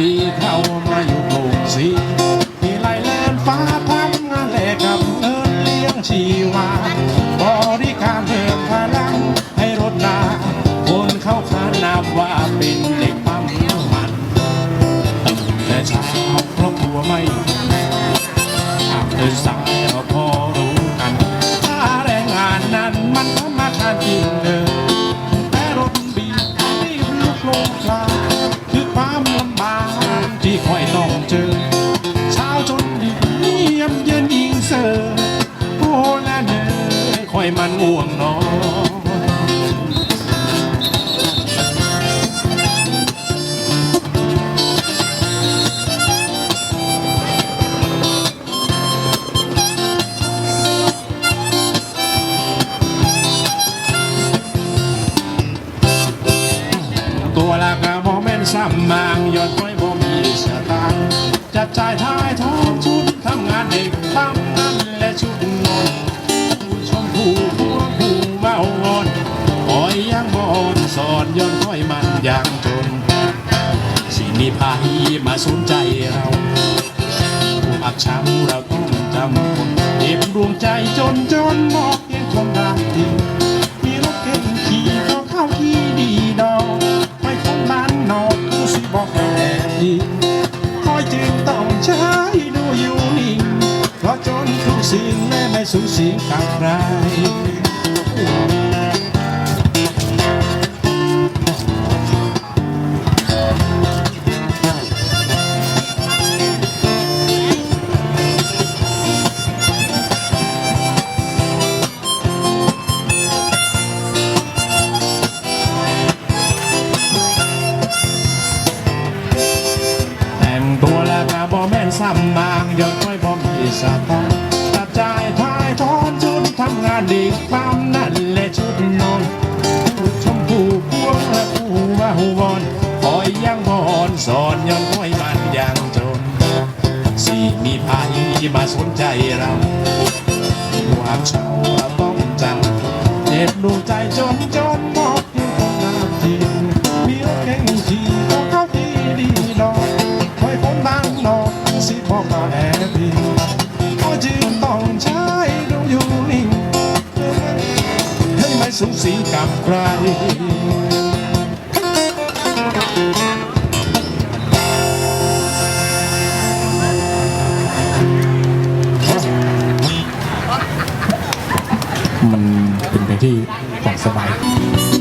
ปีเข้ามาอยู่กรุงศรีมีไล่แลนฟ้าทำงานแลกกับเงินเลี้ยงชีวาบริการเพิ่มพลังให้รถนาคนเข้าขานามว่าเป็นเด็กปั๊มน้ำมันแต่ชาวครอบครัวไม่หากเดินสายเราพอรู้กันถ้าแรงงานนั้นมันธรรมชาติจริงเดิน ที่ค่อยต้องเจอเช้าจนดึกเงียมเย็นยิงเสือโอ้ละเนอค่อยมันง่วงนอน อย้อนค่อยมันอย่างจนสิมีภัยมาสนใจเราผู้อักช้ำเราต้องจำคนเก็บดวงใจจนจนมอกเพียงคนรักดีมีรถเก๋งขี่ก็เข้าที่ดีดอกไม่คนบ้านนอกผู้สิบอกแอบดีคอยจึงต้องใช้ดูอยู่นิ่งเพราะจนทุกสิ่งแม้ไม่สูสิงกับใคร ซ้ำบางยอดค่อยบ่มีสตางค์ตัดจ่ายทายทอนชุดทำงานดีความนั่นแหละชุดนอนผู้ชมผู้พวงและผู้ว่าหูวอนคอยยังบอนสอนย้อนค่อยมันอย่างจนสิมีภัยมาสนใจเราความเช้าเราต้องจำเจ็บดวงใจจนจนมอ สูงสีกับใคร มันเป็นเพลงที่ผ่อนสบาย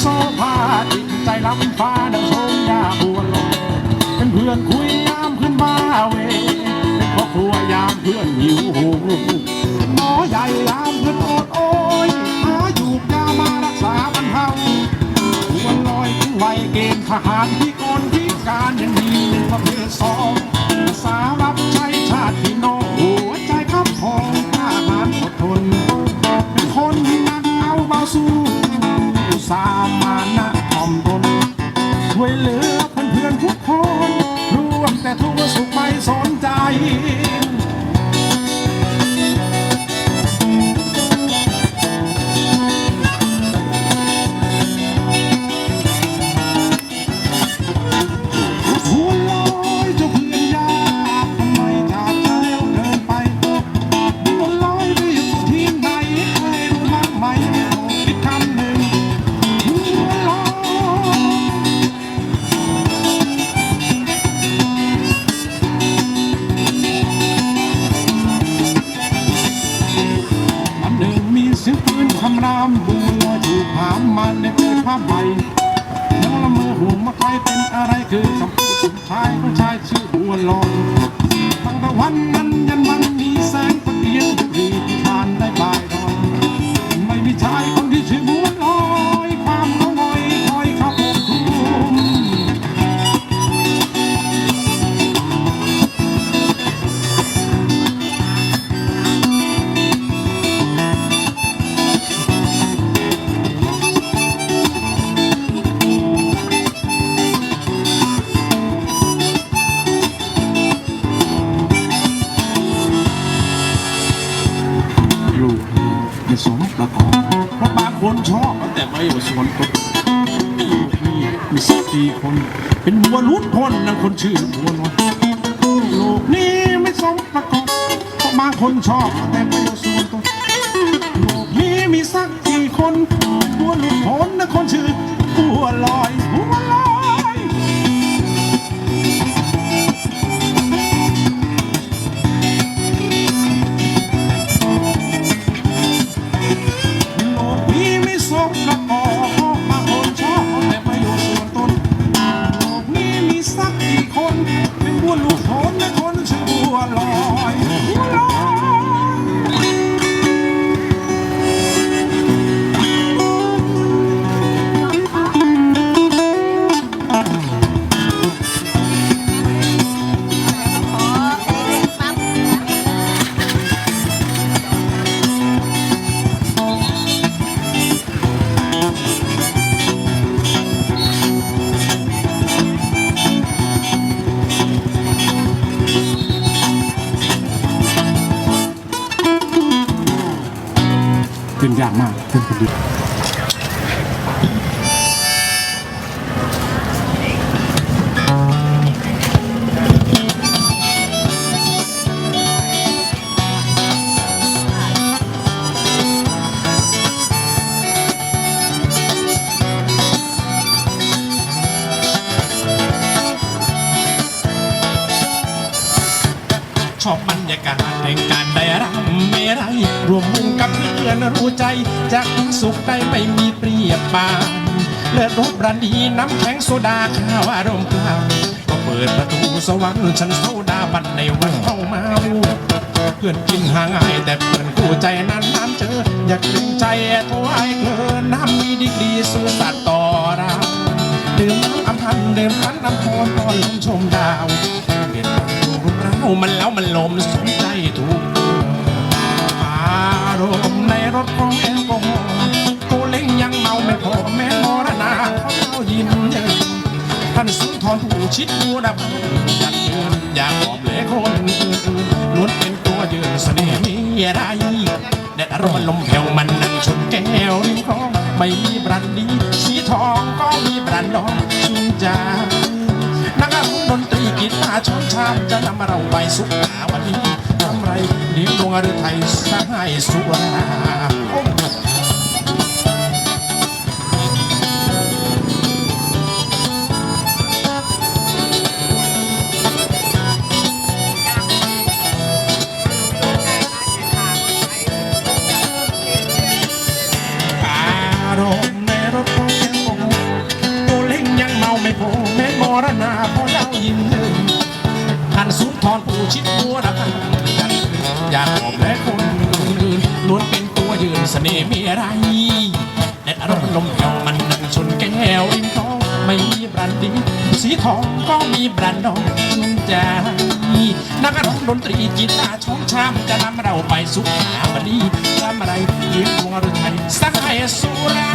โซภาจิตใจลำฟ้าดังชมยาบัวลอยเป็นเพื่อนคุยยามขึ้นมาเวเป็นครอบครัวยามเพื่อนหิวโหหมอใหญ่ยามเพื่อนอดโอยหาอยู่ยามารักษาบรรเทาหัวลอยถึงวัยเกณฑ์ทหารที่กนที่การยังมีประเภทสองสารับใช้ชาติพี่น้องหัวใจ ยื้อปืนคำรามบัวลอยถูกหามมันในเจอผ้าใหม่น้องละเมอห่วงมาใครเป็นอะไรคือคำพูดสุดท้ายของชายชื่อบัวลอยตั้งแต่วันนั้นยันวันนี้แสงตะเกียงปรีบผ่านได้บายทอนไม่มีชาย ไม่ว่าส่วนตัวลูกนี่มีสักกี่คน เป็นหัวลุ้นคนนะคนชื่อหัวน้อยลูกนี่ไม่สมประกอบเพราะบางคนชอบแต่ไม่เอาส่วนตัวลูกนี่มีสักกี่คนหัวลุ้นคนนะคนชื่อหัวลอยหัวลอย เป็นยากมากเป็นคดีช อบบรรยากาศแห่งการได้รำเมรัยรวมมุงกับเพื่อนรู้ใจ จากสุขได้ไม่มีเปรียบปานเลือดรบรันดีน้ำแข็งโซดาข้าวอารมณ์กลางก็เปิดประตูสวรรค์ฉันโซดาบันในวันเข้ามาเพื่อนกินห่างไอายแต่เพื่อนคู่ใจนั้นน้ำเจอ อยากดึงใจตัวไอ้เกินน้ำมีดีกรีซื่อสัตย์ต่อเราดื่มน้ำอำพันดื่มพันน้ำพรนอนลมชมดาว มันแล้วมันลมสนใจถูกอารมณ์ในรถของแอลกอฮอล์กูเล่งยังเมาไม่พอแม้มรณาเขาเล่ายิ้มยินท่านสุนทรผู้ชิดผู้ดับอยากยืนอย่ากหอบเหลคนอื่นล้วนเป็นตัวยืนเสน่ห์มีอะไรแดดร้อนลมแผ่วมันนั่งชนแก้วริมคลองไม่มีบรันดีสีทองก็มีบรันดอง ตาร์ชนชามจะนำเราไปสุขหาวันนี้ทำไรเลี้ยงดวงฤทัยสหายสุรา เสน่ห์มีอะไรแต่อารมณ์ลมแผ่วมันนั่งชนแก้วริมทองไม่มีบรันดีสีทองก็มีบรันดองชุ่มใจนักร้องดนตรีจีตาช่องชามจะนำเราไปสุขาบดีทำอะไรยิ้มดวงฤทัยสักให้สุรา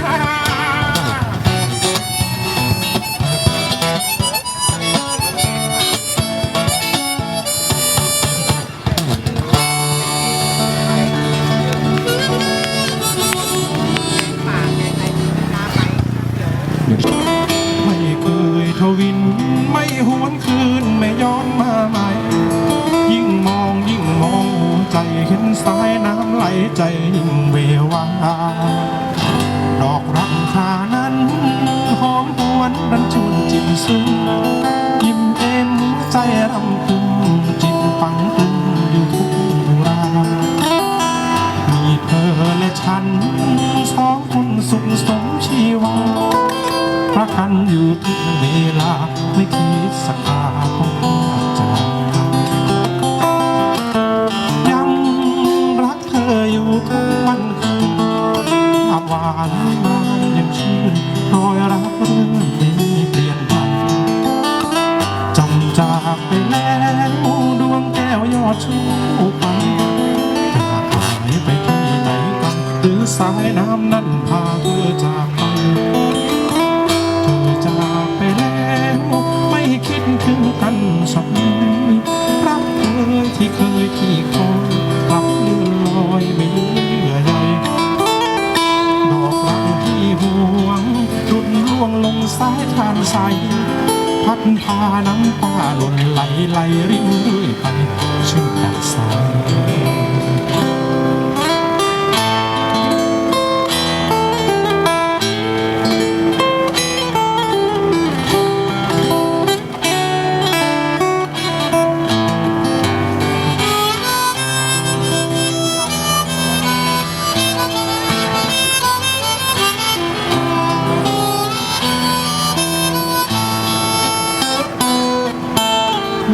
นชวนจิตซึ้งยิ้มเอ็มใจรำพึงจิตฝังตึงอยู่ทุกรามีเธอและฉันสองคนสุขสมชีวารักกันอยู่ทุกเวลาไม่คิดสักครา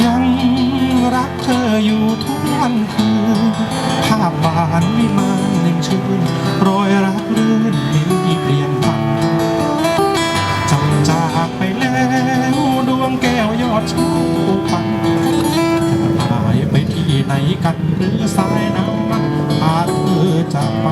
ยังรักเธออยู่ทุกวันคืนภาพบานวิมานหนึ่งชื่นรอยรักรื่นไม่นี้เปลี่ยนพันจำจากไปแล้วดวงแก้วยอดชูพันหายไปที่ไหนกันหรือสายน้ำมันพาเธอจะไป